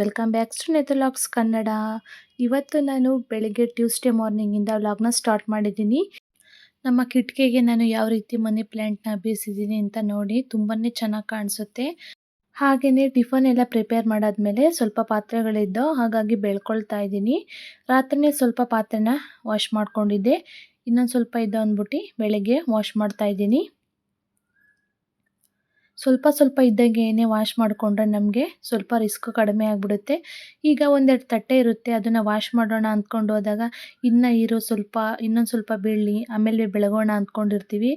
Welcome back to ನೆಥಲಾಗ್ಸ್ ಕನ್ನಡ ಇವತ್ತು ನಾನು ಬೆಳಿಗ್ಗೆ ಟ್ಯೂಸ್ಡೇ ಮಾರ್ನಿಂಗಿಂದ ವ್ಲಾಗ್ನ ಸ್ಟಾರ್ಟ್ ಮಾಡಿದ್ದೀನಿ. ನಮ್ಮ ಕಿಟಕಿಗೆ ನಾನು ಯಾವ ರೀತಿ ಮನಿ ಪ್ಲ್ಯಾಂಟ್ನ ಬೀಸಿದ್ದೀನಿ ಅಂತ ನೋಡಿ ತುಂಬಾ ಚೆನ್ನಾಗಿ ಕಾಣಿಸುತ್ತೆ. ಹಾಗೆಯೇ ಟಿಫನ್ ಎಲ್ಲ ಪ್ರಿಪೇರ್ ಮಾಡಾದ್ಮೇಲೆ ಸ್ವಲ್ಪ ಪಾತ್ರೆಗಳಿದ್ದೋ ಹಾಗಾಗಿ ಬೆಳ್ಕೊಳ್ತಾ ಇದ್ದೀನಿ. ರಾತ್ರಿನೇ ಸ್ವಲ್ಪ ಪಾತ್ರೆನ ವಾಶ್ ಮಾಡ್ಕೊಂಡಿದ್ದೆ. ಇನ್ನೊಂದು ಸ್ವಲ್ಪ ಇದ್ದು ಅಂದ್ಬಿಟ್ಟು ಬೆಳಗ್ಗೆ ವಾಶ್ ಮಾಡ್ತಾ ಇದ್ದೀನಿ. ಸ್ವಲ್ಪ ಸ್ವಲ್ಪ ಇದ್ದಂಗೆ ಏನೇ ವಾಶ್ ಮಾಡಿಕೊಂಡ್ರೆ ನಮಗೆ ಸ್ವಲ್ಪ ರಿಸ್ಕ್ ಕಡಿಮೆ ಆಗಿಬಿಡುತ್ತೆ. ಈಗ ಒಂದೆರಡು ತಟ್ಟೆ ಇರುತ್ತೆ, ಅದನ್ನು ವಾಶ್ ಮಾಡೋಣ ಅಂದ್ಕೊಂಡು ಹೋದಾಗ ಇನ್ನು ಇರೋ ಸ್ವಲ್ಪ, ಇನ್ನೊಂದು ಸ್ವಲ್ಪ ಬೆಳ್ಳಿ, ಆಮೇಲೆ ಬೆಳಗೋಣ ಅಂದ್ಕೊಂಡಿರ್ತೀವಿ.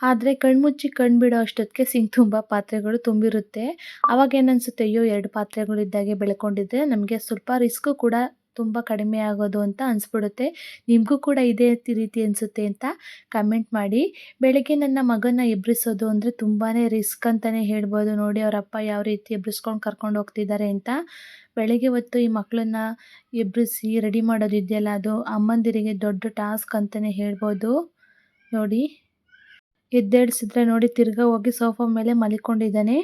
ಆದರೆ ಕಣ್ಮುಚ್ಚಿ ಕಣ್ಣು ಬಿಡೋ ಅಷ್ಟೊತ್ತಿಗೆ ಸಿಂಗ್ ತುಂಬ ಪಾತ್ರೆಗಳು ತುಂಬಿರುತ್ತೆ. ಅವಾಗ ಏನನ್ಸುತ್ತೆ ಅಯ್ಯೋ, ಎರಡು ಪಾತ್ರೆಗಳಿದ್ದಾಗೆ ಬೆಳ್ಕೊಂಡಿದ್ರೆ ನಮಗೆ ಸ್ವಲ್ಪ ರಿಸ್ಕು ಕೂಡ ತುಂಬ ಕಡಿಮೆ ಆಗೋದು ಅಂತ ಅನಿಸ್ಬಿಡುತ್ತೆ. ನಿಮಗೂ ಕೂಡ ಇದೇ ರೀತಿ ಅನಿಸುತ್ತೆ ಅಂತ ಕಮೆಂಟ್ ಮಾಡಿ. ಬೆಳಗ್ಗೆ ನನ್ನ ಮಗನ ಎಬ್ರಿಸೋದು ಅಂದರೆ ತುಂಬಾ ರಿಸ್ಕ್ ಅಂತಲೇ ಹೇಳ್ಬೋದು. ನೋಡಿ ಅವರಪ್ಪ ಯಾವ ರೀತಿ ಎಬ್ರಿಸ್ಕೊಂಡು ಕರ್ಕೊಂಡು ಹೋಗ್ತಿದ್ದಾರೆ ಅಂತ. ಬೆಳಗ್ಗೆ ಹೊತ್ತು ಈ ಮಕ್ಕಳನ್ನ ಎಬ್ರಿಸಿ ರೆಡಿ ಮಾಡೋದಿದೆಯಲ್ಲ ಅದು ಅಮ್ಮಂದಿರಿಗೆ ದೊಡ್ಡ ಟಾಸ್ಕ್ ಅಂತಲೇ ಹೇಳ್ಬೋದು. ನೋಡಿ ಎದ್ದೇಳಿಸಿದ್ರೆ ನೋಡಿ ತಿರ್ಗಾ ಹೋಗಿ ಸೋಫಾ ಮೇಲೆ ಮಲಿಕೊಂಡಿದ್ದಾನೆ.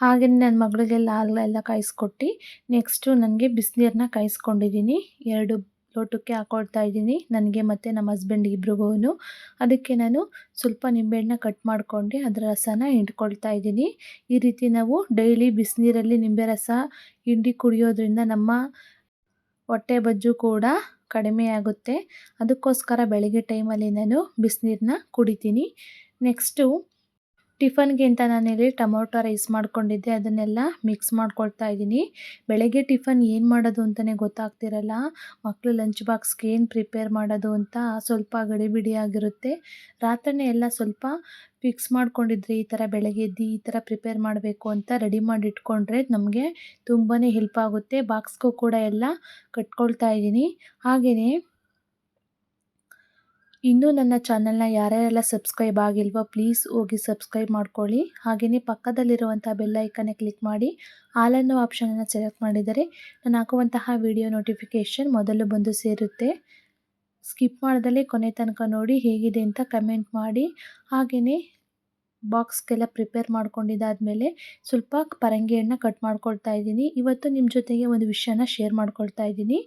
ಹಾಗೆ ನನ್ನ ಮಗಳಿಗೆಲ್ಲ ಎಲ್ಲ ಕಾಯಿಸ್ಕೊಟ್ಟು ನೆಕ್ಸ್ಟು ನನಗೆ ಬಿಸಿನೀರನ್ನ ಕಾಯಿಸ್ಕೊಂಡಿದ್ದೀನಿ ಎರಡು ಲೋಟಕ್ಕೆ ಹಾಕೊಳ್ತಾ ಇದ್ದೀನಿ ನನಗೆ ಮತ್ತು ನಮ್ಮ ಹಸ್ಬೆಂಡ್ ಇಬ್ರಿಗೂ ಅದಕ್ಕೆ ನಾನು ಸ್ವಲ್ಪ ನಿಂಬೆಹಣ್ಣನ್ನ ಕಟ್ ಮಾಡ್ಕೊಂಡು ಅದರ ರಸನ ಹಿಂಡ್ಕೊಳ್ತಾ ಇದ್ದೀನಿ ಈ ರೀತಿ ನಾವು ಡೈಲಿ ಬಿಸಿನೀರಲ್ಲಿ ನಿಂಬೆ ರಸ ಹಿಂಡಿ ಕುಡಿಯೋದ್ರಿಂದ ನಮ್ಮ ಹೊಟ್ಟೆ ಬಜ್ಜು ಕೂಡ ಕಡಿಮೆ ಆಗುತ್ತೆ. ಅದಕ್ಕೋಸ್ಕರ ಬೆಳಗ್ಗೆ ಟೈಮಲ್ಲಿ ನಾನು ಬಿಸಿನೀರನ್ನ ಕುಡಿತೀನಿ. ನೆಕ್ಸ್ಟು ಟಿಫನ್ಗೆ ಅಂತ ನಾನಿಲ್ಲಿ ಟೊಮೊಟೊ ರೈಸ್ ಮಾಡ್ಕೊಂಡಿದ್ದೆ, ಅದನ್ನೆಲ್ಲ ಮಿಕ್ಸ್ ಮಾಡ್ಕೊಳ್ತಾ ಇದ್ದೀನಿ. ಬೆಳಗ್ಗೆ ಟಿಫನ್ ಏನು ಮಾಡೋದು ಅಂತಲೇ ಗೊತ್ತಾಗ್ತಿರಲ್ಲ. ಮಕ್ಕಳು ಲಂಚ್ ಬಾಕ್ಸ್ಗೆ ಏನು ಪ್ರಿಪೇರ್ ಮಾಡೋದು ಅಂತ ಸ್ವಲ್ಪ ಗಡಿಬಿಡಿ ಆಗಿರುತ್ತೆ. ರಾತ್ರಿನೇ ಎಲ್ಲ ಸ್ವಲ್ಪ ಫಿಕ್ಸ್ ಮಾಡ್ಕೊಂಡಿದ್ರೆ ಈ ಥರ ಬೆಳಗ್ಗೆ ಎದ್ದು ಈ ಥರ ಪ್ರಿಪೇರ್ ಮಾಡಬೇಕು ಅಂತ ರೆಡಿ ಮಾಡಿ ಇಟ್ಕೊಂಡ್ರೆ ನಮಗೆ ತುಂಬಾ ಹೆಲ್ಪ್ ಆಗುತ್ತೆ. ಬಾಕ್ಸ್ಗೂ ಕೂಡ ಎಲ್ಲ ಕಟ್ಕೊಳ್ತಾ ಇದ್ದೀನಿ. ಹಾಗೆಯೇ ಇನ್ನೂ ನನ್ನ ಚಾನಲ್ನ ಯಾರ್ಯಾರೆಲ್ಲ ಸಬ್ಸ್ಕ್ರೈಬ್ ಆಗಿಲ್ವೋ ಪ್ಲೀಸ್ ಹೋಗಿ ಸಬ್ಸ್ಕ್ರೈಬ್ ಮಾಡ್ಕೊಳ್ಳಿ. ಹಾಗೆಯೇ ಪಕ್ಕದಲ್ಲಿರುವಂಥ ಬೆಲ್ಲೈಕನ್ನೇ ಕ್ಲಿಕ್ ಮಾಡಿ ಆಲ್ ಅನ್ನೋ ಆಪ್ಷನನ್ನು ಸೆಲೆಕ್ಟ್ ಮಾಡಿದರೆ ನಾನು ಹಾಕುವಂತಹ ವಿಡಿಯೋ ನೋಟಿಫಿಕೇಷನ್ ಮೊದಲು ಬಂದು ಸೇರುತ್ತೆ. ಸ್ಕಿಪ್ ಮಾಡ್ದಲೇ ಕೊನೆ ತನಕ ನೋಡಿ ಹೇಗಿದೆ ಅಂತ ಕಮೆಂಟ್ ಮಾಡಿ. ಹಾಗೆಯೇ ಬಾಕ್ಸ್ಗೆಲ್ಲ ಪ್ರಿಪೇರ್ ಮಾಡ್ಕೊಂಡಿದ್ದಾದಮೇಲೆ ಸ್ವಲ್ಪ ಪರಂಗಿಯನ್ನು ಕಟ್ ಮಾಡ್ಕೊಳ್ತಾ ಇದ್ದೀನಿ. ಇವತ್ತು ನಿಮ್ಮ ಜೊತೆಗೆ ಒಂದು ವಿಷಯನ ಶೇರ್ ಮಾಡ್ಕೊಳ್ತಾ ಇದ್ದೀನಿ.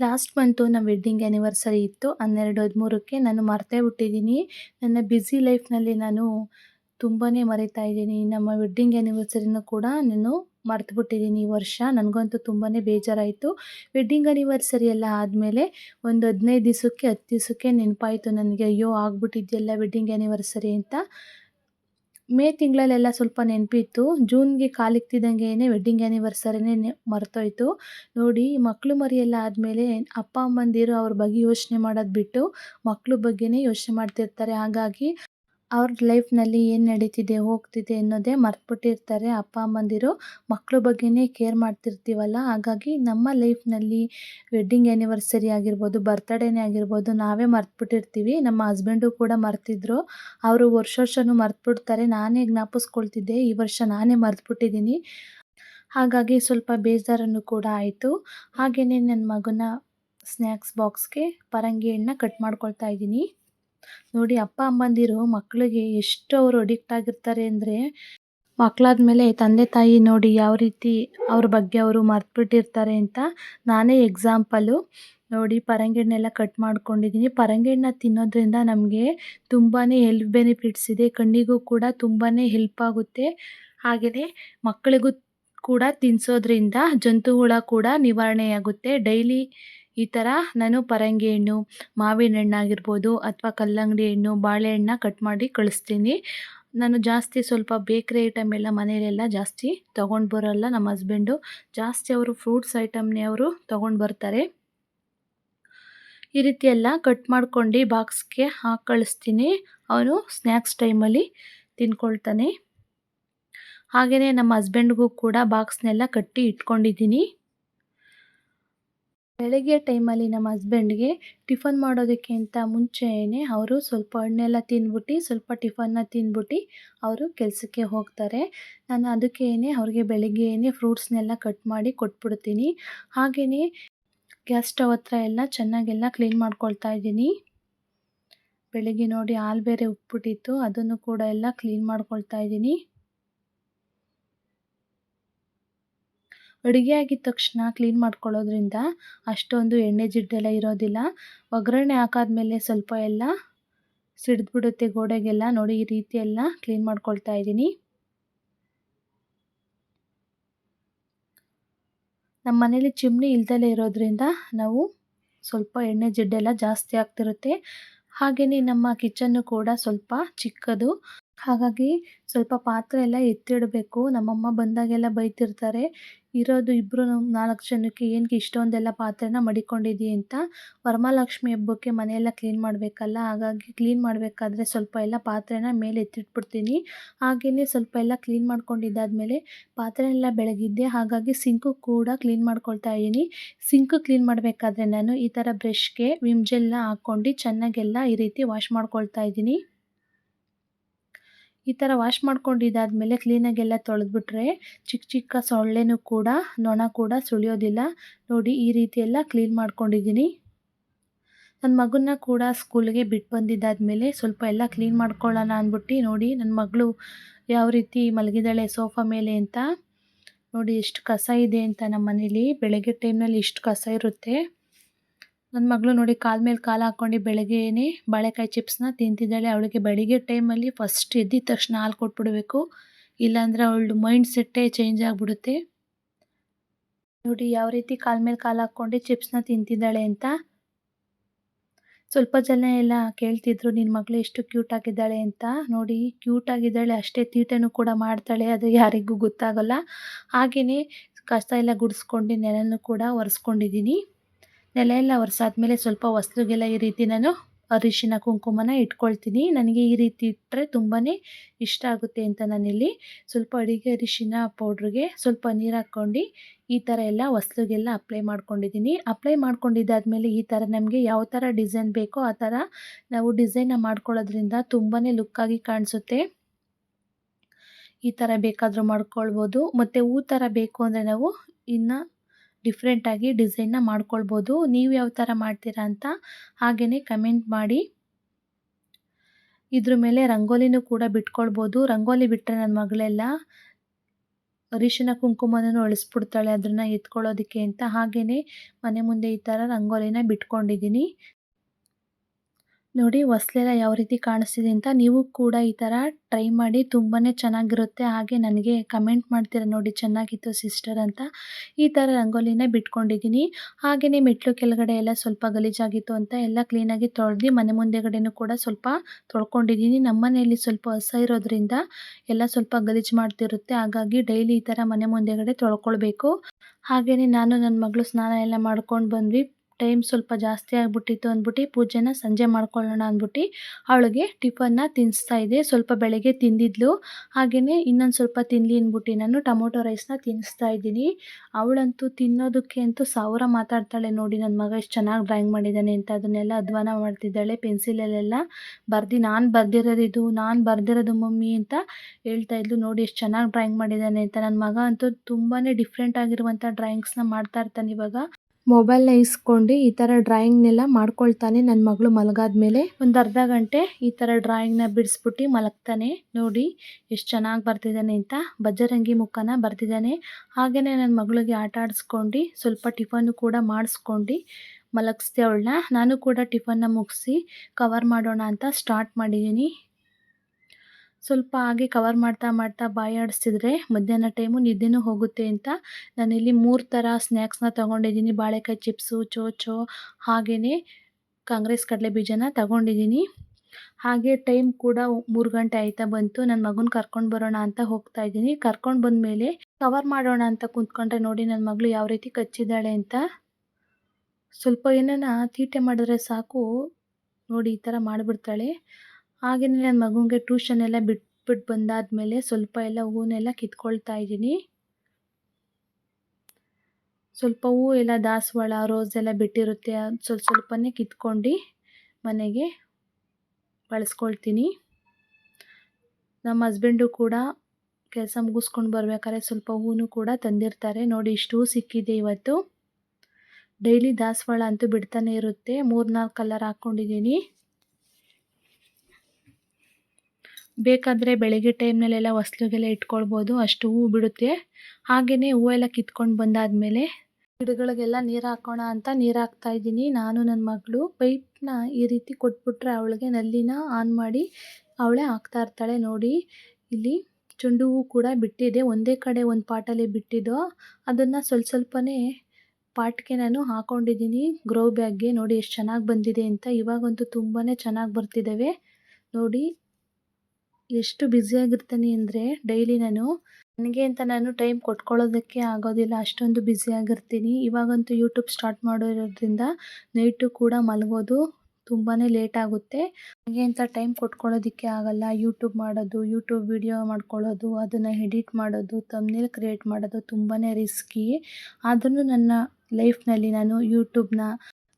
ಲಾಸ್ಟ್ ಮಂತು ನಮ್ಮ ವೆಡ್ಡಿಂಗ್ ಆ್ಯನಿವರ್ಸರಿ ಇತ್ತು. ಹನ್ನೆರಡು, ಹದಿಮೂರಕ್ಕೆ ನಾನು ಮರ್ತೇ ಬಿಟ್ಟಿದ್ದೀನಿ. ನನ್ನ ಬ್ಯುಸಿ ಲೈಫ್ನಲ್ಲಿ ನಾನು ತುಂಬಾ ಮರಿತಾ ಇದ್ದೀನಿ. ನಮ್ಮ ವೆಡ್ಡಿಂಗ್ ಆ್ಯನಿವರ್ಸರಿನೂ ಕೂಡ ನಾನು ಮರ್ತುಬಿಟ್ಟಿದ್ದೀನಿ ಈ ವರ್ಷ. ನನಗಂತೂ ತುಂಬಾ ಬೇಜಾರಾಯಿತು. ವೆಡ್ಡಿಂಗ್ ಆ್ಯನಿವರ್ಸರಿ ಎಲ್ಲ ಆದಮೇಲೆ ಒಂದು ಹದಿನೈದು ದಿವಸಕ್ಕೆ, ಹತ್ತು ದಿವಸಕ್ಕೆ ನೆನಪಾಯಿತು ನನಗೆ. ಅಯ್ಯೋ ಆಗ್ಬಿಟ್ಟಿದ್ದೆಲ್ಲ ವೆಡ್ಡಿಂಗ್ ಆ್ಯನಿವರ್ಸರಿ ಅಂತ. ಮೇ ತಿಂಗಳಲ್ಲೆಲ್ಲ ಸ್ವಲ್ಪ ನೆನಪಿತ್ತು. ಜೂನ್ಗೆ ಕಾಲಿಕ್ತಿದ್ದಂಗೆ ವೆಡ್ಡಿಂಗ್ ಆ್ಯನಿವರ್ಸರಿನೇ ಮರ್ತೋಯ್ತು. ನೋಡಿ ಮಕ್ಕಳು ಮರಿ ಎಲ್ಲ ಆದಮೇಲೆ ಅಪ್ಪ, ಅಮ್ಮಂದಿರು ಅವ್ರ ಬಗ್ಗೆ ಯೋಚನೆ ಮಾಡೋದು ಬಿಟ್ಟು ಮಕ್ಕಳು ಬಗ್ಗೆನೇ ಯೋಚನೆ ಮಾಡ್ತಿರ್ತಾರೆ. ಹಾಗಾಗಿ ಅವ್ರ ಲೈಫ್ನಲ್ಲಿ ಏನು ನಡೀತಿದೆ, ಹೋಗ್ತಿದೆ ಅನ್ನೋದೇ ಮರ್ತ್ಬಿಟ್ಟಿರ್ತಾರೆ. ಅಪ್ಪ, ಅಮ್ಮಂದಿರು ಮಕ್ಕಳು ಬಗ್ಗೆನೇ ಕೇರ್ ಮಾಡ್ತಿರ್ತೀವಲ್ಲ? ಹಾಗಾಗಿ ನಮ್ಮ ಲೈಫ್ನಲ್ಲಿ ವೆಡ್ಡಿಂಗ್ ಆ್ಯನಿವರ್ಸರಿ ಆಗಿರ್ಬೋದು ಬರ್ತ್ಡೇನೇ ಆಗಿರ್ಬೋದು, ನಾವೇ ಮರ್ತ್ಬಿಟ್ಟಿರ್ತೀವಿ. ನಮ್ಮ ಹಸ್ಬೆಂಡು ಕೂಡ ಮರ್ತಿದ್ರು. ಅವರು ವರ್ಷ ವರ್ಷವೂ ಮರ್ತ್ಬಿಡ್ತಾರೆ. ನಾನೇ ಜ್ಞಾಪಿಸ್ಕೊಳ್ತಿದ್ದೆ. ಈ ವರ್ಷ ನಾನೇ ಮರ್ತ್ಬಿಟ್ಟಿದ್ದೀನಿ. ಹಾಗಾಗಿ ಸ್ವಲ್ಪ ಬೇಜಾರನ್ನು ಕೂಡ ಆಯಿತು. ಹಾಗೆಯೇ ನನ್ನ ಮಗನ ಸ್ನ್ಯಾಕ್ಸ್ ಬಾಕ್ಸ್ಗೆ ಪರಂಗಿ ಹಣ್ಣನ್ನ ಕಟ್ ಮಾಡ್ಕೊಳ್ತಾ ಇದ್ದೀನಿ. ನೋಡಿ ಅಪ್ಪ, ಅಮ್ಮಂದಿರು, ಮಕ್ಕಳಿಗೆ ಎಷ್ಟು ಅವರು ಅಡಿಕ್ಟ್ ಆಗಿರ್ತಾರೆ ಅಂದರೆ ಮಕ್ಕಳಾದ್ಮೇಲೆ ತಂದೆ, ತಾಯಿ ನೋಡಿ ಯಾವ ರೀತಿ ಅವ್ರ ಬಗ್ಗೆ ಅವರು ಮರ್ತುಬಿಟ್ಟಿರ್ತಾರೆ ಅಂತ ನಾನೇ ಎಕ್ಸಾಂಪಲು ನೋಡಿ ಪರಂಗಿಣ್ಣೆಲ್ಲ ಕಟ್ ಮಾಡ್ಕೊಂಡಿದ್ದೀನಿ ಪರಂಗಿಣ್ಣ ತಿನ್ನೋದ್ರಿಂದ ನಮಗೆ ತುಂಬಾ ಹೆಲ್ತ್ ಬೆನಿಫಿಟ್ಸ್ ಇದೆ. ಕಣ್ಣಿಗೂ ಕೂಡ ತುಂಬಾ ಹೆಲ್ಪ್ ಆಗುತ್ತೆ. ಹಾಗೆಯೇ ಮಕ್ಕಳಿಗೂ ಕೂಡ ತಿನ್ನಿಸೋದ್ರಿಂದ ಜಂತುಹುಳ ಕೂಡ ನಿವಾರಣೆಯಾಗುತ್ತೆ. ಡೈಲಿ ಈ ಥರ ನಾನು ಪರಂಗಿ ಹಣ್ಣು, ಮಾವಿನ ಹಣ್ಣಾಗಿರ್ಬೋದು ಅಥವಾ ಕಲ್ಲಂಗಡಿ ಹಣ್ಣು ಬಾಳೆಹಣ್ಣ ಕಟ್ ಮಾಡಿ ಕಳಿಸ್ತೀನಿ. ನಾನು ಜಾಸ್ತಿ ಸ್ವಲ್ಪ ಬೇಕ್ರಿ ಐಟಮ್ ಎಲ್ಲ ಮನೆಯಲ್ಲೆಲ್ಲ ಜಾಸ್ತಿ ತೊಗೊಂಡು ಬರೋಲ್ಲ ನಮ್ಮ ಹಸ್ಬೆಂಡು ಜಾಸ್ತಿ ಅವರು ಫ್ರೂಟ್ಸ್ ಐಟಮ್ನೇ ಅವರು ತೊಗೊಂಡು ಬರ್ತಾರೆ. ಈ ರೀತಿ ಎಲ್ಲ ಕಟ್ ಮಾಡ್ಕೊಂಡು ಬಾಕ್ಸ್ಗೆ ಹಾಕಿ ಕಳಿಸ್ತೀನಿ. ಅವನು ಸ್ನ್ಯಾಕ್ಸ್ ಟೈಮಲ್ಲಿ ತಿನ್ಕೊಳ್ತಾನೆ. ಹಾಗೆಯೇ ನಮ್ಮ ಹಸ್ಬೆಂಡ್ಗೂ ಕೂಡ ಬಾಕ್ಸ್ನೆಲ್ಲ ಕಟ್ಟಿ ಇಟ್ಕೊಂಡಿದ್ದೀನಿ. ಬೆಳಗ್ಗೆ ಟೈಮಲ್ಲಿ ನಮ್ಮ ಹಸ್ಬೆಂಡ್ಗೆ ಟಿಫನ್ ಮಾಡೋದಕ್ಕಿಂತ ಮುಂಚೆಯೇ ಅವರು ಸ್ವಲ್ಪ ಹಣ್ಣೆಲ್ಲ ತಿನ್ಬಿಟ್ಟು ಸ್ವಲ್ಪ ಟಿಫನ್ನ ತಿಂದ್ಬಿಟ್ಟು ಅವರು ಕೆಲಸಕ್ಕೆ ಹೋಗ್ತಾರೆ. ನಾನು ಅದಕ್ಕೇ ಅವ್ರಿಗೆ ಬೆಳಗ್ಗೆಯೇ ಫ್ರೂಟ್ಸ್ನೆಲ್ಲ ಕಟ್ ಮಾಡಿ ಕೊಟ್ಬಿಡ್ತೀನಿ. ಹಾಗೆಯೇ ಗ್ಯಾಸ್ ಸ್ಟವ್ ಹತ್ರ ಎಲ್ಲ ಚೆನ್ನಾಗೆಲ್ಲ ಕ್ಲೀನ್ ಮಾಡ್ಕೊಳ್ತಾ ಇದ್ದೀನಿ. ಬೆಳಗ್ಗೆ ನೋಡಿ ಹಾಲು ಬೇರೆ ಉಪ್ಪಿಟ್ಟಿತ್ತು, ಅದನ್ನು ಕೂಡ ಎಲ್ಲ ಕ್ಲೀನ್ ಮಾಡ್ಕೊಳ್ತಾ ಇದ್ದೀನಿ. ಅಡುಗೆ ಆಗಿದ ತಕ್ಷಣ ಕ್ಲೀನ್ ಮಾಡ್ಕೊಳ್ಳೋದ್ರಿಂದ ಅಷ್ಟೊಂದು ಎಣ್ಣೆ ಜಿಡ್ಡೆಲ್ಲ ಇರೋದಿಲ್ಲ. ಒಗ್ಗರಣೆ ಹಾಕಾದ್ಮೇಲೆ ಸ್ವಲ್ಪ ಎಲ್ಲ ಸಿಡಿದ್ಬಿಡುತ್ತೆ ಗೋಡೆಗೆಲ್ಲ. ನೋಡಿ ಈ ರೀತಿ ಎಲ್ಲ ಕ್ಲೀನ್ ಮಾಡ್ಕೊಳ್ತಾ ಇದ್ದೀನಿ. ನಮ್ಮ ಮನೇಲಿ ಚಿಮ್ನಿ ಇಲ್ದಲೇ ಇರೋದ್ರಿಂದ ನಾವು ಸ್ವಲ್ಪ ಎಣ್ಣೆ ಜಿಡ್ಡೆಲ್ಲ ಜಾಸ್ತಿ ಆಗ್ತಿರುತ್ತೆ. ಹಾಗೆಯೇ ನಮ್ಮ ಕಿಚನ್ನು ಕೂಡ ಸ್ವಲ್ಪ ಚಿಕ್ಕದು. ಹಾಗಾಗಿ ಸ್ವಲ್ಪ ಪಾತ್ರೆ ಎಲ್ಲ ಎತ್ತಿಡಬೇಕು. ನಮ್ಮಮ್ಮ ಬಂದಾಗೆಲ್ಲ ಬೈತಿರ್ತಾರೆ, ಇರೋದು ಇಬ್ಬರು ನಾಲ್ಕು ಜನಕ್ಕೆ ಏನಕ್ಕೆ ಇಷ್ಟೊಂದೆಲ್ಲ ಪಾತ್ರೆನ ಮಡಿಕೊಂಡಿದ್ದೀ ಅಂತ? ವರಮಹಾಲಕ್ಷ್ಮಿ ಹಬ್ಬಕ್ಕೆ ಮನೆಯೆಲ್ಲ ಕ್ಲೀನ್ ಮಾಡಬೇಕಲ್ಲ, ಹಾಗಾಗಿ ಕ್ಲೀನ್ ಮಾಡಬೇಕಾದ್ರೆ ಸ್ವಲ್ಪ ಎಲ್ಲ ಪಾತ್ರೆನ ಮೇಲೆ ಎತ್ತಿಟ್ಬಿಡ್ತೀನಿ. ಹಾಗೆಯೇ ಸ್ವಲ್ಪ ಎಲ್ಲ ಕ್ಲೀನ್ ಮಾಡ್ಕೊಂಡಿದ್ದಾದಮೇಲೆ ಪಾತ್ರೆ ಎಲ್ಲ ಬೆಳಗಿದ್ದೆ, ಹಾಗಾಗಿ ಸಿಂಕು ಕೂಡ ಕ್ಲೀನ್ ಮಾಡ್ಕೊಳ್ತಾ ಇದ್ದೀನಿ. ಸಿಂಕು ಕ್ಲೀನ್ ಮಾಡಬೇಕಾದ್ರೆ ನಾನು ಈ ಥರ ಬ್ರಷ್ಗೆ ವಿಮ್ ಜೆಲ್ನ ಹಾಕ್ಕೊಂಡು ಚೆನ್ನಾಗೆಲ್ಲ ಈ ರೀತಿ ವಾಶ್ ಮಾಡ್ಕೊಳ್ತಾ ಇದ್ದೀನಿ. ಈ ಥರ ವಾಶ್ ಮಾಡ್ಕೊಂಡಿದ್ದಾದಮೇಲೆ ಕ್ಲೀನಾಗೆಲ್ಲ ತೊಳೆದ್ಬಿಟ್ರೆ ಚಿಕ್ಕ ಚಿಕ್ಕ ಸೊಳ್ಳೆನೂ ಕೂಡ, ನೊಣ ಕೂಡ ಸುಳಿಯೋದಿಲ್ಲ. ನೋಡಿ ಈ ರೀತಿ ಎಲ್ಲ ಕ್ಲೀನ್ ಮಾಡ್ಕೊಂಡಿದ್ದೀನಿ. ನನ್ನ ಮಗನ್ನ ಕೂಡ ಸ್ಕೂಲ್ಗೆ ಬಿಟ್ಟು ಬಂದಿದ್ದಾದಮೇಲೆ ಸ್ವಲ್ಪ ಎಲ್ಲ ಕ್ಲೀನ್ ಮಾಡ್ಕೊಳ್ಳೋಣ ಅಂದ್ಬಿಟ್ಟು ನೋಡಿ ನನ್ನ ಮಗಳು ಯಾವ ರೀತಿ ಮಲಗಿದ್ದಾಳೆ ಸೋಫಾ ಮೇಲೆ ಅಂತ. ನೋಡಿ ಎಷ್ಟು ಕಸ ಇದೆ ಅಂತ ನಮ್ಮ ಮನೇಲಿ ಬೆಳಗ್ಗೆ ಟೈಮ್ನಲ್ಲಿ ಇಷ್ಟು ಕಸ ಇರುತ್ತೆ. ನನ್ನ ಮಗಳು ನೋಡಿ ಕಾಲ ಮೇಲೆ ಕಾಲು ಹಾಕ್ಕೊಂಡು ಬೆಳಗ್ಗೆನೇ ಬಾಳೆಕಾಯಿ ಚಿಪ್ಸ್ನ ತಿಂತಿದ್ದಾಳೆ. ಅವಳಿಗೆ ಬೆಳಿಗ್ಗೆ ಟೈಮಲ್ಲಿ ಫಸ್ಟ್ ಎದ್ದಿದ ತಕ್ಷಣ ಹಾಲು ಕೊಟ್ಬಿಡಬೇಕು. ಇಲ್ಲಾಂದರೆ ಅವಳು ಮೈಂಡ್ ಸೆಟ್ಟೇ ಚೇಂಜ್ ಆಗಿಬಿಡುತ್ತೆ. ನೋಡಿ ಯಾವ ರೀತಿ ಕಾಲ ಮೇಲೆ ಕಾಲು ಹಾಕ್ಕೊಂಡು ಚಿಪ್ಸ್ನ ತಿಂತಿದ್ದಾಳೆ ಅಂತ. ಸ್ವಲ್ಪ ಜನ ಎಲ್ಲ ಕೇಳ್ತಿದ್ರು ನಿನ್ನ ಮಗಳು ಎಷ್ಟು ಕ್ಯೂಟ್ ಆಗಿದ್ದಾಳೆ ಅಂತ. ನೋಡಿ ಕ್ಯೂಟ್ ಆಗಿದ್ದಾಳೆ, ಅಷ್ಟೇ ತೀಟೆನೂ ಕೂಡ ಮಾಡ್ತಾಳೆ, ಅದು ಯಾರಿಗೂ ಗೊತ್ತಾಗಲ್ಲ. ಹಾಗೆಯೇ ಕಷ್ಟ ಎಲ್ಲ ಗುಡಿಸ್ಕೊಂಡು ನೆಲನೂ ಕೂಡ ಒರೆಸ್ಕೊಂಡಿದ್ದೀನಿ. ನೆಲ ಎಲ್ಲ ಒರೆಸಾದ್ಮೇಲೆ ಸ್ವಲ್ಪ ಹೊಸ್ಲಿಗೆಲ್ಲ ಈ ರೀತಿ ನಾನು ಅರಿಶಿನ ಕುಂಕುಮನ ಇಟ್ಕೊಳ್ತೀನಿ. ನನಗೆ ಈ ರೀತಿ ಇಟ್ಟರೆ ತುಂಬಾ ಇಷ್ಟ ಆಗುತ್ತೆ ಅಂತ ನಾನಿಲ್ಲಿ ಸ್ವಲ್ಪ ಅಡುಗೆ ಅರಿಶಿನ ಪೌಡ್ರಿಗೆ ಸ್ವಲ್ಪ ನೀರು ಹಾಕ್ಕೊಂಡು ಈ ಥರ ಎಲ್ಲ ಹೊಸ್ಲಿಗೆಲ್ಲ ಅಪ್ಲೈ ಮಾಡ್ಕೊಂಡಿದ್ದೀನಿ. ಅಪ್ಲೈ ಮಾಡ್ಕೊಂಡಿದ್ದಾದಮೇಲೆ ಈ ಥರ ನಮಗೆ ಯಾವ ಥರ ಡಿಸೈನ್ ಬೇಕೋ ಆ ಥರ ನಾವು ಡಿಸೈನ್ನ ಮಾಡ್ಕೊಳ್ಳೋದ್ರಿಂದ ತುಂಬಾ ಲುಕ್ಕಾಗಿ ಕಾಣಿಸುತ್ತೆ. ಈ ಥರ ಬೇಕಾದರೂ ಮಾಡ್ಕೊಳ್ಬೋದು. ಮತ್ತು ಹೂ ಥರ ಬೇಕು ಅಂದರೆ ನಾವು ಇನ್ನು ಡಿಫ್ರೆಂಟಾಗಿ ಡಿಸೈನ್ನ ಮಾಡ್ಕೊಳ್ಬೋದು. ನೀವು ಯಾವ ಥರ ಮಾಡ್ತೀರಾ ಅಂತ ಹಾಗೆಯೇ ಕಮೆಂಟ್ ಮಾಡಿ. ಇದ್ರ ಮೇಲೆ ರಂಗೋಲಿನೂ ಕೂಡ ಬಿಟ್ಕೊಳ್ಬೋದು. ರಂಗೋಲಿ ಬಿಟ್ಟರೆ ನನ್ನ ಮಗಳೆಲ್ಲ ಅರಿಶಿನ ಕುಂಕುಮನೂ ಅಳಿಸ್ಬಿಡ್ತಾಳೆ ಅದನ್ನು ಎತ್ಕೊಳ್ಳೋದಕ್ಕೆ ಅಂತ ಹಾಗೆಯೇ ಮನೆ ಮುಂದೆ ಈ ಥರ ರಂಗೋಲಿನ ಬಿಟ್ಕೊಂಡಿದ್ದೀನಿ. ನೋಡಿ ಹೊಸ್ಲೆಲ್ಲ ಯಾವ ರೀತಿ ಕಾಣಿಸ್ತಿದೆ ಅಂತ ನೀವು ಕೂಡ ಈ ಥರ ಟ್ರೈ ಮಾಡಿ ತುಂಬಾ ಚೆನ್ನಾಗಿರುತ್ತೆ. ಹಾಗೆ ನನಗೆ ಕಮೆಂಟ್ ಮಾಡ್ತೀರ ನೋಡಿ ಚೆನ್ನಾಗಿತ್ತು ಸಿಸ್ಟರ್ ಅಂತ. ಈ ಥರ ರಂಗೋಲಿನ ಬಿಟ್ಕೊಂಡಿದ್ದೀನಿ. ಹಾಗೆಯೇ ಮೆಟ್ಲು ಕೆಳಗಡೆ ಎಲ್ಲ ಸ್ವಲ್ಪ ಗಲೀಜಾಗಿತ್ತು ಅಂತ ಎಲ್ಲ ಕ್ಲೀನಾಗಿ ತೊಳೆದು ಮನೆ ಮುಂದೆಗಡೆನೂ ಕೂಡ ಸ್ವಲ್ಪ ತೊಳ್ಕೊಂಡಿದ್ದೀನಿ. ನಮ್ಮ ಮನೆಯಲ್ಲಿ ಸ್ವಲ್ಪ ಹೊಸ ಇರೋದ್ರಿಂದ ಎಲ್ಲ ಸ್ವಲ್ಪ ಗಲೀಜು ಮಾಡ್ತಿರುತ್ತೆ. ಹಾಗಾಗಿ ಡೈಲಿ ಈ ಥರ ಮನೆ ಮುಂದೆಗಡೆ ತೊಳ್ಕೊಳ್ಬೇಕು. ಹಾಗೆಯೇ ನಾನು ನನ್ನ ಮಗಳು ಸ್ನಾನ ಎಲ್ಲ ಮಾಡ್ಕೊಂಡು ಬಂದ್ವಿ. ಟೈಮ್ ಸ್ವಲ್ಪ ಜಾಸ್ತಿ ಆಗಿಬಿಟ್ಟಿತ್ತು ಅಂದ್ಬಿಟ್ಟು ಪೂಜೆನ ಸಂಜೆ ಮಾಡ್ಕೊಳ್ಳೋಣ ಅಂದ್ಬಿಟ್ಟು ಅವಳಿಗೆ ಟಿಫನ್ನ ತಿನ್ನಿಸ್ತಾ ಇದ್ದೆ. ಸ್ವಲ್ಪ ಬೆಳಗ್ಗೆ ತಿಂದಿದ್ಲು. ಹಾಗೆಯೇ ಇನ್ನೊಂದು ಸ್ವಲ್ಪ ತಿನ್ನಲಿ ಅಂದ್ಬಿಟ್ಟು ನಾನು ಟೊಮೊಟೊ ರೈಸ್ನ ತಿನ್ನಿಸ್ತಾ ಇದ್ದೀನಿ. ಅವಳಂತೂ ತಿನ್ನೋದಕ್ಕೆ ಅಂತೂ ಸಾವಿರ ಮಾತಾಡ್ತಾಳೆ ನೋಡಿ. ನನ್ನ ಮಗ ಎಷ್ಟು ಚೆನ್ನಾಗಿ ಡ್ರಾಯಿಂಗ್ ಮಾಡಿದ್ದಾನೆ ಅಂತ. ಅದನ್ನೆಲ್ಲ ಅಧ್ವಾನ ಮಾಡ್ತಿದ್ದಾಳೆ ಪೆನ್ಸಿಲಲ್ಲೆಲ್ಲ ಬರ್ದು, ನಾನು ಬರ್ದಿರೋದು ಇದು, ನಾನು ಬರ್ದಿರೋದು ಮಮ್ಮಿ ಅಂತ ಹೇಳ್ತಾ ಇದ್ಲು. ನೋಡಿ ಎಷ್ಟು ಚೆನ್ನಾಗಿ ಡ್ರಾಯಿಂಗ್ ಮಾಡಿದ್ದಾನೆ ಅಂತ. ನನ್ನ ಮಗ ಅಂತೂ ತುಂಬಾ ಡಿಫ್ರೆಂಟ್ ಆಗಿರುವಂಥ ಡ್ರಾಯಿಂಗ್ಸ್ನ ಮಾಡ್ತಾ ಇರ್ತಾನೆ ಇವಾಗ. ಮೊಬೈಲ್ನ ಇಸ್ಕೊಂಡು ಈ ಥರ ಡ್ರಾಯಿಂಗ್ನೆಲ್ಲ ಮಾಡ್ಕೊಳ್ತಾನೆ ನನ್ನ ಮಗಳು ಮಲಗಾದ್ಮೇಲೆ. ಒಂದು ಅರ್ಧ ಗಂಟೆ ಈ ಥರ ಡ್ರಾಯಿಂಗ್ನ ಬಿಡಿಸ್ಬಿಟ್ಟು ಮಲಗ್ತಾನೆ. ನೋಡಿ ಎಷ್ಟು ಚೆನ್ನಾಗಿ ಬರ್ತಿದ್ದಾನೆ ಅಂತ. ಬಜರಂಗಿ ಮುಖನ ಬರ್ತಿದ್ದಾನೆ. ಹಾಗೆಯೇ ನನ್ನ ಮಗಳಿಗೆ ಆಟ ಆಡಿಸ್ಕೊಂಡು ಸ್ವಲ್ಪ ಟಿಫನ್ನು ಕೂಡ ಮಾಡಿಸ್ಕೊಂಡು ಮಲಗಿಸ್ದೆ ಅವಳನ್ನ. ನಾನು ಕೂಡ ಟಿಫನ್ನ ಮುಗಿಸಿ ಕವರ್ ಮಾಡೋಣ ಅಂತ ಸ್ಟಾರ್ಟ್ ಮಾಡಿದ್ದೀನಿ ಸ್ವಲ್ಪ ಹಾಗೆ ಕವರ್ ಮಾಡ್ತಾ ಮಾಡ್ತಾ ಬಾಯಿ ಆಡಿಸ್ತಿದ್ರೆ ಮಧ್ಯಾಹ್ನ ಟೈಮು ನಿದ್ದೆನೂ ಹೋಗುತ್ತೆ ಅಂತ. ನಾನಿಲ್ಲಿ ಮೂರು ಥರ ಸ್ನ್ಯಾಕ್ಸ್ನ ತೊಗೊಂಡಿದ್ದೀನಿ. ಬಾಳೆಕಾಯಿ ಚಿಪ್ಸು ಚೋಚೋ ಹಾಗೆಯೇ ಕಾಂಗ್ರೆಸ್ ಕಡಲೆ ಬೀಜನ ತಗೊಂಡಿದ್ದೀನಿ. ಹಾಗೆ ಟೈಮ್ ಕೂಡ ಮೂರು ಗಂಟೆ ಆಯ್ತಾ ಬಂತು. ನನ್ನ ಮಗನ ಕರ್ಕೊಂಡು ಬರೋಣ ಅಂತ ಹೋಗ್ತಾ ಇದ್ದೀನಿ. ಕರ್ಕೊಂಡು ಬಂದ ಮೇಲೆ ಕವರ್ ಮಾಡೋಣ ಅಂತ ಕುಂತ್ಕೊಂಡ್ರೆ ನೋಡಿ ನನ್ನ ಮಗಳು ಯಾವ ರೀತಿ ಕಚ್ಚಿದ್ದಾಳೆ ಅಂತ. ಸ್ವಲ್ಪ ಏನಾನ ತೀಟೆ ಮಾಡಿದ್ರೆ ಸಾಕು. ನೋಡಿ ಈ ಥರ ಮಾಡಿಬಿಡ್ತಾಳೆ. ಹಾಗೆಯೇ ನನ್ನ ಮಗುಗೆ ಟ್ಯೂಷನ್ ಎಲ್ಲ ಬಿಟ್ಬಿಟ್ಟು ಬಂದಾದಮೇಲೆ ಸ್ವಲ್ಪ ಎಲ್ಲ ಹೂವನ್ನೆಲ್ಲ ಕಿತ್ಕೊಳ್ತಾ ಇದ್ದೀನಿ. ಸ್ವಲ್ಪ ಹೂವು ಎಲ್ಲ ದಾಸವಾಳ ರೋಸ್ ಎಲ್ಲ ಬಿಟ್ಟಿರುತ್ತೆ ಸ್ವಲ್ಪ ಸ್ವಲ್ಪನೇ ಕಿತ್ಕೊಂಡು ಮನೆಗೆ ಬಳಸ್ಕೊಳ್ತೀನಿ. ನಮ್ಮ ಹಸ್ಬೆಂಡು ಕೂಡ ಕೆಲಸ ಮುಗಿಸ್ಕೊಂಡು ಬರ್ಬೇಕಾದ್ರೆ ಸ್ವಲ್ಪ ಹೂವು ಕೂಡ ತಂದಿರ್ತಾರೆ. ನೋಡಿ, ಇಷ್ಟು ಹೂ ಸಿಕ್ಕಿದೆ ಇವತ್ತು. ಡೈಲಿ ದಾಸವಾಳ ಅಂತೂ ಬಿಡ್ತಾನೆ ಇರುತ್ತೆ. ಮೂರು ನಾಲ್ಕು ಕಲರ್ ಹಾಕ್ಕೊಂಡಿದ್ದೀನಿ. ಬೇಕಾದರೆ ಬೆಳಗ್ಗೆ ಟೈಮ್ನಲ್ಲೆಲ್ಲ ಹೊಸ್ಲಿಗೆಲ್ಲ ಇಟ್ಕೊಳ್ಬೋದು, ಅಷ್ಟು ಹೂವು ಬಿಡುತ್ತೆ. ಹಾಗೆಯೇ ಹೂವೆಲ್ಲ ಕಿತ್ಕೊಂಡು ಬಂದಾದಮೇಲೆ ಗಿಡಗಳಿಗೆಲ್ಲ ನೀರು ಹಾಕೋಣ ಅಂತ ನೀರು ಹಾಕ್ತಾ ಇದ್ದೀನಿ. ನಾನು ನನ್ನ ಮಗಳು ಪೈಪ್ನ ಈ ರೀತಿ ಕೊಟ್ಬಿಟ್ರೆ ಅವಳಿಗೆ ನಲ್ಲಿನ ಆನ್ ಮಾಡಿ ಅವಳೇ ಹಾಕ್ತಾ ಇರ್ತಾಳೆ ನೋಡಿ. ಇಲ್ಲಿ ಚೆಂಡು ಹೂವು ಕೂಡ ಬಿಟ್ಟಿದೆ. ಒಂದೇ ಕಡೆ ಒಂದು ಪಾಟಲ್ಲಿ ಬಿಟ್ಟಿದ್ದು. ಅದನ್ನು ಸ್ವಲ್ಪ ಸ್ವಲ್ಪನೇ ಪಾಟ್ಗೆ ನಾನು ಹಾಕೊಂಡಿದ್ದೀನಿ. ಗ್ರೋ ಬ್ಯಾಗ್ಗೆ ನೋಡಿ ಎಷ್ಟು ಚೆನ್ನಾಗಿ ಬಂದಿದೆ ಅಂತ. ಇವಾಗಂತೂ ತುಂಬಾ ಚೆನ್ನಾಗಿ ಬರ್ತಿದ್ದಾವೆ ನೋಡಿ ಎಷ್ಟು ಬ್ಯುಸಿಯಾಗಿರ್ತೀನಿ ಅಂದರೆ ಡೈಲಿ ನಾನು ನನಗೆ ಅಂತ ನಾನು ಟೈಮ್ ಕೊಟ್ಕೊಳ್ಳೋದಕ್ಕೆ ಆಗೋದಿಲ್ಲ, ಅಷ್ಟೊಂದು ಬ್ಯುಸಿಯಾಗಿರ್ತೀನಿ ಇವಾಗಂತೂ ಯೂಟ್ಯೂಬ್ ಸ್ಟಾರ್ಟ್ ಮಾಡಿರೋದ್ರಿಂದ ನೈಟು ಕೂಡ ಮಲಗೋದು ತುಂಬಾ ಲೇಟ್ ಆಗುತ್ತೆ. ನನಗೆ ಅಂತ ಟೈಮ್ ಕೊಟ್ಕೊಳ್ಳೋದಕ್ಕೆ ಆಗಲ್ಲ. ಯೂಟ್ಯೂಬ್ ಮಾಡೋದು ಯೂಟ್ಯೂಬ್ ವಿಡಿಯೋ ಮಾಡ್ಕೊಳ್ಳೋದು, ಅದನ್ನು ಎಡಿಟ್ ಮಾಡೋದು ತಮ್ಮನೇಲಿ ಕ್ರಿಯೇಟ್ ಮಾಡೋದು ತುಂಬಾ ರಿಸ್ಕಿ ಆದ್ರೂ ನನ್ನ ಲೈಫ್ನಲ್ಲಿ ನಾನು ಯೂಟ್ಯೂಬ್ನ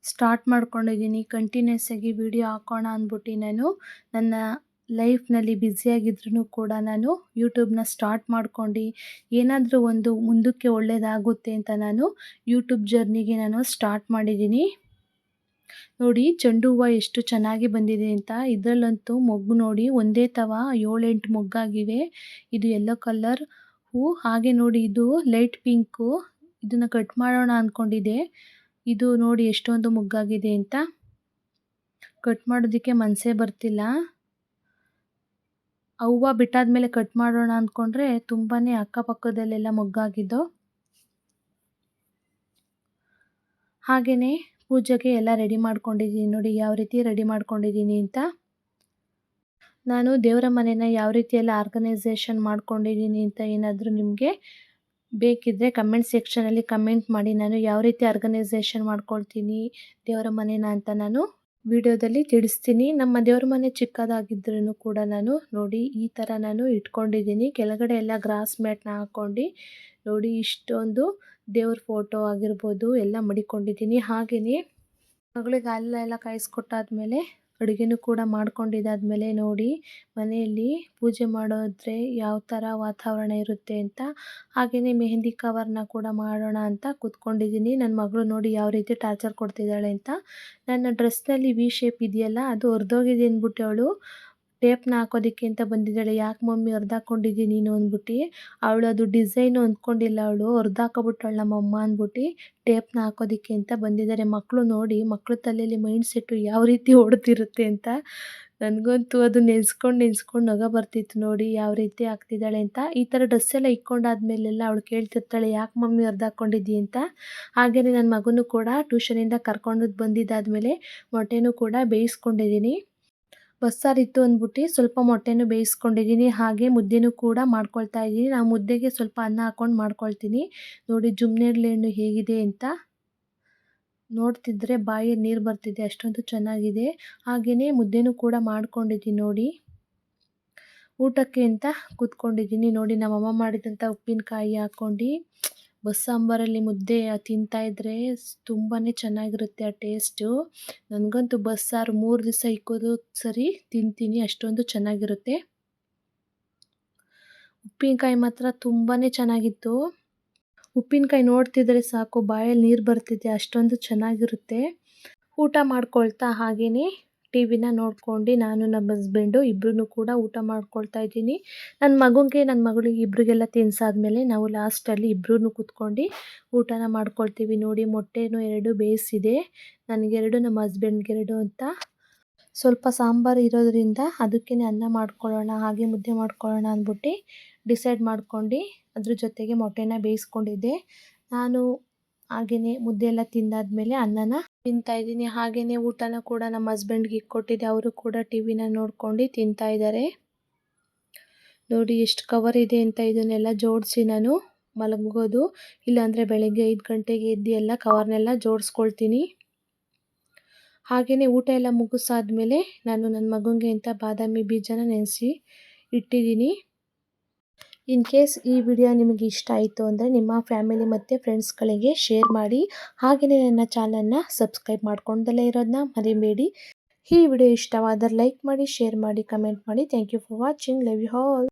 ಸ್ಟಾರ್ಟ್ ಮಾಡ್ಕೊಂಡಿದ್ದೀನಿ. ಕಂಟಿನ್ಯೂಸ್ ಆಗಿ ವಿಡಿಯೋ ಹಾಕೋಣ ಅಂದ್ಬಿಟ್ಟು ನಾನು ನನ್ನ ಲೈಫ್ನಲ್ಲಿ ಬ್ಯುಸಿಯಾಗಿದ್ರೂ ಕೂಡ ನಾನು ಯೂಟ್ಯೂಬ್ನ ಸ್ಟಾರ್ಟ್ ಮಾಡ್ಕೊಂಡು ಏನಾದರೂ ಒಂದು ಮುಂದಕ್ಕೆ ಒಳ್ಳೆಯದಾಗುತ್ತೆ ಅಂತ ನಾನು ಯೂಟ್ಯೂಬ್ ಜರ್ನಿಗೆ ನಾನು ಸ್ಟಾರ್ಟ್ ಮಾಡಿದ್ದೀನಿ. ನೋಡಿ, ಚೆಂಡು ಹೂವು ಎಷ್ಟು ಚೆನ್ನಾಗಿ ಬಂದಿದೆ ಅಂತ ಇದರಲ್ಲಂತೂ ಮೊಗ್ಗು ನೋಡಿ, ಒಂದೇ ತವ ಏಳೆಂಟು ಮೊಗ್ಗಾಗಿವೆ. ಇದು ಯೆಲ್ಲೋ ಕಲರ್ ಹೂ. ಹಾಗೆ ನೋಡಿ, ಇದು ಲೈಟ್ ಪಿಂಕು. ಇದನ್ನು ಕಟ್ ಮಾಡೋಣ ಅಂದ್ಕೊಂಡಿದೆ ಇದು ನೋಡಿ ಎಷ್ಟೊಂದು ಮೊಗ್ಗಾಗಿದೆ ಅಂತ. ಕಟ್ ಮಾಡೋದಕ್ಕೆ ಮನಸ್ಸೇ ಬರ್ತಿಲ್ಲ. ಹೂವು ಬಿಟ್ಟಾದ್ಮೇಲೆ ಕಟ್ ಮಾಡೋಣ ಅಂದ್ಕೊಂಡ್ರೆ ತುಂಬಾ ಅಕ್ಕಪಕ್ಕದಲ್ಲೆಲ್ಲ ಮೊಗ್ಗಾಗಿದ್ದು. ಹಾಗೆಯೇ ಪೂಜೆಗೆ ಎಲ್ಲ ರೆಡಿ ಮಾಡ್ಕೊಂಡಿದ್ದೀನಿ ನೋಡಿ, ಯಾವ ರೀತಿ ರೆಡಿ ಮಾಡ್ಕೊಂಡಿದ್ದೀನಿ ಅಂತ. ನಾನು ದೇವರ ಮನೆನ ಯಾವ ರೀತಿ ಎಲ್ಲ ಆರ್ಗನೈಸೇಷನ್ ಮಾಡ್ಕೊಂಡಿದ್ದೀನಿ ಅಂತ ಏನಾದರೂ ನಿಮಗೆ ಬೇಕಿದ್ದರೆ ಕಮೆಂಟ್ ಸೆಕ್ಷನಲ್ಲಿ ಕಮೆಂಟ್ ಮಾಡಿ, ನಾನು ಯಾವ ರೀತಿ ಆರ್ಗನೈಸೇಷನ್ ಮಾಡ್ಕೊಳ್ತೀನಿ ದೇವರ ಮನೇನ ಅಂತ ನಾನು ವಿಡಿಯೋದಲ್ಲಿ ತಿಳಿಸ್ತೀನಿ. ನಮ್ಮ ದೇವ್ರ ಮನೆ ಚಿಕ್ಕದಾಗಿದ್ರೂ ಕೂಡ ನಾನು ನೋಡಿ ಈ ಥರ ನಾನು ಇಟ್ಕೊಂಡಿದ್ದೀನಿ. ಕೆಳಗಡೆ ಎಲ್ಲ ಗ್ರಾಸ್ ಮ್ಯಾಟ್ನ ಹಾಕ್ಕೊಂಡು ನೋಡಿ ಇಷ್ಟೊಂದು ದೇವ್ರ ಫೋಟೋ ಆಗಿರ್ಬೋದು ಎಲ್ಲ ಮಡಿಕೊಂಡಿದ್ದೀನಿ. ಹಾಗೆಯೇ ಮಗಳಿಗೆ ಹಾಲೆಲ್ಲ ಕಾಯಿಸ್ಕೊಟ್ಟಾದ್ಮೇಲೆ ಅಡುಗೆನೂ ಕೂಡ ಮಾಡ್ಕೊಂಡಿದ್ದಾದ್ಮೇಲೆ ನೋಡಿ ಮನೆಯಲ್ಲಿ ಪೂಜೆ ಮಾಡೋದ್ರೆ ಯಾವ ಥರ ವಾತಾವರಣ ಇರುತ್ತೆ ಅಂತ, ಹಾಗೆಯೇ ಮೆಹಂದಿ ಕವರ್ನ ಕೂಡ ಮಾಡೋಣ ಅಂತ ಕೂತ್ಕೊಂಡಿದ್ದೀನಿ. ನನ್ನ ಮಗಳು ನೋಡಿ ಯಾವ ರೀತಿ ಟಾರ್ಚರ್ ಕೊಡ್ತಿದ್ದಾಳೆ ಅಂತ. ನನ್ನ ಡ್ರೆಸ್ನಲ್ಲಿ ವಿ ಶೇಪ್ ಇದೆಯಲ್ಲ, ಅದು ಹೊರ್ದೋಗಿದೆ ಅಂದ್ಬಿಟ್ಟು ಅವಳು. ಟೇಪ್ನ ಹಾಕೋದಕ್ಕೆ ಅಂತ ಬಂದಿದ್ದಾಳೆ. ಯಾಕೆ ಮಮ್ಮಿ ಹೊರ್ದಾಕೊಂಡಿದ್ದಿ ನೀನು ಅಂದ್ಬಿಟ್ಟು. ಅವಳು ಅದು ಡಿಸೈನು ಅಂದ್ಕೊಂಡಿಲ್ಲ ಅವಳು. ಹರ್ದಾಕೊಬಿಟ್ಟಳು ನಮ್ಮಮ್ಮ ಅಂದ್ಬಿಟ್ಟು ಟೇಪ್ನ ಹಾಕೋದಕ್ಕೆ ಅಂತ ಬಂದಿದ್ದಾರೆ. ಮಕ್ಕಳು ನೋಡಿ ಮಕ್ಕಳ ತಲೆಯಲ್ಲಿ ಮೈಂಡ್ ಸೆಟ್ಟು ಯಾವ ರೀತಿ ಓಡ್ತಿರುತ್ತೆ ಅಂತ ನನಗಂತೂ ಅದು ನೆನೆಸ್ಕೊಂಡು ನೆನೆಸ್ಕೊಂಡು ನಗ ಬರ್ತಿತ್ತು ನೋಡಿ ಯಾವ ರೀತಿ ಆಗ್ತಿದ್ದಾಳೆ ಅಂತ. ಈ ಥರ ಡ್ರೆಸ್ ಎಲ್ಲ ಇಕ್ಕೊಂಡಾದ್ಮೇಲೆಲ್ಲ ಅವಳು ಕೇಳ್ತಿರ್ತಾಳೆ, ಯಾಕೆ ಮಮ್ಮಿ ಹೊರ್ದಾಕೊಂಡಿದ್ದಿ ಅಂತ? ಹಾಗೆಯೇ ನನ್ನ ಮಗನೂ ಕೂಡ ಟ್ಯೂಷನಿಂದ ಕರ್ಕೊಂಡು ಬಂದಿದ್ದಾದಮೇಲೆ ಮೊಟ್ಟೆನೂ ಕೂಡ ಬೇಯಿಸ್ಕೊಂಡಿದ್ದೀನಿ. ಬಸ್ಸಾರಿತ್ತು ಅಂದ್ಬಿಟ್ಟು ಸ್ವಲ್ಪ ಮೊಟ್ಟೆನೂ ಬೇಯಿಸ್ಕೊಂಡಿದ್ದೀನಿ, ಹಾಗೆ ಮುದ್ದೆನೂ ಕೂಡ ಮಾಡ್ಕೊಳ್ತಾ ಇದ್ದೀನಿ. ನಾವು ಮುದ್ದೆಗೆ ಸ್ವಲ್ಪ ಅನ್ನ ಹಾಕ್ಕೊಂಡು ಮಾಡ್ಕೊಳ್ತೀನಿ. ನೋಡಿ ಜುಮ್ನೆರ್ಲೆ ಹಣ್ಣು ಹೇಗಿದೆ ಅಂತ. ನೋಡ್ತಿದ್ರೆ ಬಾಯಿ ನೀರು ಬರ್ತಿದೆ, ಅಷ್ಟೊಂದು ಚೆನ್ನಾಗಿದೆ. ಹಾಗೆಯೇ ಮುದ್ದೆನೂ ಕೂಡ ಮಾಡ್ಕೊಂಡಿದ್ದೀನಿ ನೋಡಿ. ಊಟಕ್ಕೆ ಅಂತ ಕೂತ್ಕೊಂಡಿದ್ದೀನಿ ನೋಡಿ, ನಮ್ಮಮ್ಮ ಮಾಡಿದಂಥ ಉಪ್ಪಿನಕಾಯಿ ಹಾಕ್ಕೊಂಡು. ಬಸ್ಸಾಂಬಾರಲ್ಲಿ ಮುದ್ದೆ ತಿಂತಾ ತಿಂತಾಯಿದ್ರೆ ತುಂಬಾ ಚೆನ್ನಾಗಿರುತ್ತೆ ಆ ಟೇಸ್ಟು. ನನಗಂತೂ ಬಸ್ಸಾರು ಮೂರು ದಿವಸ ಇಕ್ಕೋದು ಸರಿ ತಿಂತೀನಿ, ಅಷ್ಟೊಂದು ಚೆನ್ನಾಗಿರುತ್ತೆ. ಉಪ್ಪಿನಕಾಯಿ ಮಾತ್ರ ತುಂಬಾ ಚೆನ್ನಾಗಿತ್ತು. ಉಪ್ಪಿನಕಾಯಿ ನೋಡ್ತಿದ್ರೆ ಸಾಕು, ಬಾಯಲ್ಲಿ ನೀರು ಬರ್ತಿದೆ, ಅಷ್ಟೊಂದು ಚೆನ್ನಾಗಿರುತ್ತೆ. ಊಟ ಮಾಡ್ಕೊಳ್ತಾ ಹಾಗೆಯೇ ಟಿ ವಿನ ನೋಡ್ಕೊಂಡು ನಾನು ನಮ್ಮ ಹಸ್ಬೆಂಡು ಇಬ್ಬರೂ ಕೂಡ ಊಟ ಮಾಡ್ಕೊಳ್ತಾ ಇದ್ದೀನಿ. ನನ್ನ ಮಗುಗೆ ನನ್ನ ಮಗಳಿಗೆ ಇಬ್ಬರಿಗೆಲ್ಲ ತಿನ್ಸಾದ್ಮೇಲೆ ನಾವು ಲಾಸ್ಟಲ್ಲಿ ಇಬ್ಬರೂ ಕೂತ್ಕೊಂಡು ಊಟನ ಮಾಡ್ಕೊಳ್ತೀವಿ. ನೋಡಿ, ಮೊಟ್ಟೆನೂ ಎರಡು ಬೇಯಿಸಿದೆ. ನನಗೆರಡು, ನಮ್ಮ ಹಸ್ಬೆಂಡ್ಗೆರಡು ಅಂತ. ಸ್ವಲ್ಪ ಸಾಂಬಾರು ಇರೋದ್ರಿಂದ ಅದಕ್ಕೇ ಅನ್ನ ಮಾಡ್ಕೊಳ್ಳೋಣ, ಹಾಗೆ ಮುದ್ದೆ ಮಾಡ್ಕೊಳ್ಳೋಣ ಅಂದ್ಬಿಟ್ಟು ಡಿಸೈಡ್ ಮಾಡ್ಕೊಂಡು ಅದ್ರ ಜೊತೆಗೆ ಮೊಟ್ಟೆನ ಬೇಯಿಸ್ಕೊಂಡಿದ್ದೆ. ನಾನು ಹಾಗೆಯೇ ಮುದ್ದೆ ಎಲ್ಲ ತಿಂದಾದ್ಮೇಲೆ ಅನ್ನನ ತಿಂತಾ ಇದ್ದೀನಿ. ಹಾಗೆಯೇ ಊಟನ ಕೂಡ ನಮ್ಮ ಹಸ್ಬೆಂಡ್ಗೆ ಕೊಟ್ಟಿದ್ದೆ. ಅವರು ಕೂಡ ಟಿ ವಿನ ನೋಡ್ಕೊಂಡು ತಿಂತಾ ಇದ್ದಾರೆ. ನೋಡಿ ಎಷ್ಟು ಕವರ್ ಇದೆ ಅಂತ ಇದನ್ನೆಲ್ಲ ಜೋಡಿಸಿ ನಾನು ಮಲಗೋದು ಇಲ್ಲಾಂದರೆ ಬೆಳಗ್ಗೆ ಐದು ಗಂಟೆಗೆ ಎದ್ದು ಎಲ್ಲ ಕವರ್ನೆಲ್ಲ ಜೋಡಿಸ್ಕೊಳ್ತೀನಿ. ಹಾಗೆಯೇ ಊಟ ಎಲ್ಲ ಮುಗಿಸಾದ್ಮೇಲೆ ನಾನು ನನ್ನ ಮಗುಂಗೆ ಅಂತ ಬಾದಾಮಿ ಬೀಜನ ನೆನೆಸಿ ಇಟ್ಟಿದ್ದೀನಿ. ಇನ್ ಕೇಸ್ ಈ ವಿಡಿಯೋ ನಿಮಗೆ ಇಷ್ಟ ಆಯಿತು ಅಂದರೆ ನಿಮ್ಮ ಫ್ಯಾಮಿಲಿ ಮತ್ತು ಫ್ರೆಂಡ್ಸ್ಗಳಿಗೆ ಶೇರ್ ಮಾಡಿ. ಹಾಗೆಯೇ ನನ್ನ ಚಾನಲ್ನ ಸಬ್ಸ್ಕ್ರೈಬ್ ಮಾಡ್ಕೊಂಡಲ್ಲೇ ಇರೋದನ್ನ ಮರಿಬೇಡಿ. ಈ ವಿಡಿಯೋ ಇಷ್ಟವಾದರೆ ಲೈಕ್ ಮಾಡಿ ಶೇರ್ ಮಾಡಿ ಕಮೆಂಟ್ ಮಾಡಿ. Thank you for watching love you all